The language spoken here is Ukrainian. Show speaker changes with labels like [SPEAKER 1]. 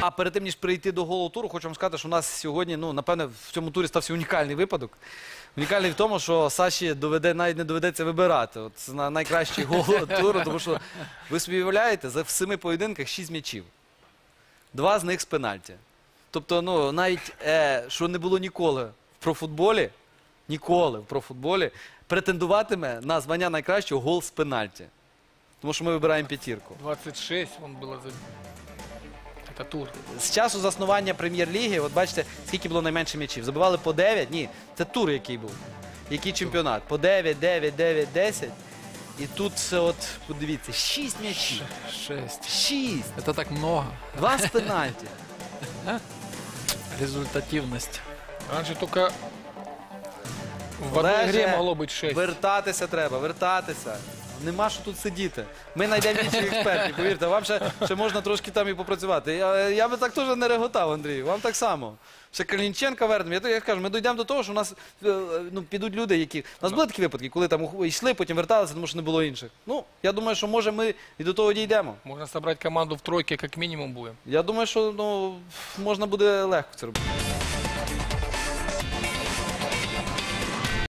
[SPEAKER 1] А перед тим, ніж перейти до голого туру, хочу вам сказати, що у нас сьогодні, ну, напевне, в цьому турі стався унікальний випадок. Унікальний в тому, що Саші доведе, навіть не доведеться вибирати. От це на найкращий гол туру, тому що ви собі уявляєте, за в семи поєдинках шість м'ячів. Два з них з пенальті. Тобто, ну, навіть е, що не було ніколи в профутболі, ніколи в профутболі, претендуватиме на звання найкращого гол з пенальті. Тому що ми вибираємо п'ятірку.
[SPEAKER 2] 26 он было за... Это тур.
[SPEAKER 1] З часу заснування прем'єр-ліги, от бачите, скільки було найменше м'ячів. Забивали по 9? Ні, це тур, який був. Який чемпіонат? По 9, 9, 9, 10. І тут це от, подивіться, 6 м'ячів.
[SPEAKER 2] 6.
[SPEAKER 1] 6.
[SPEAKER 2] Это так много.
[SPEAKER 1] Два з пенальті.
[SPEAKER 2] Результативность. Раньше только в одной
[SPEAKER 1] Олеже,
[SPEAKER 2] игре могло быть 6.
[SPEAKER 1] Вертатися треба, вертатися. Нема що тут сидіти. Ми знайдемо інших експертів, повірте, вам ще, ще можна трошки там і попрацювати. Я, я би так теж не реготав, Андрій. Вам так само. Ще Калінченка вернемо. Я, то- я кажу, ми дійдемо до того, що у нас е, ну, підуть люди, які. У нас були такі випадки, коли там ух- йшли, потім верталися, тому що не було інших. Ну, я думаю, що може ми і до того дійдемо.
[SPEAKER 2] Можно собрать команду в тройке, как минимум будем.
[SPEAKER 1] Я думаю, що ну, можна буде легко це робити.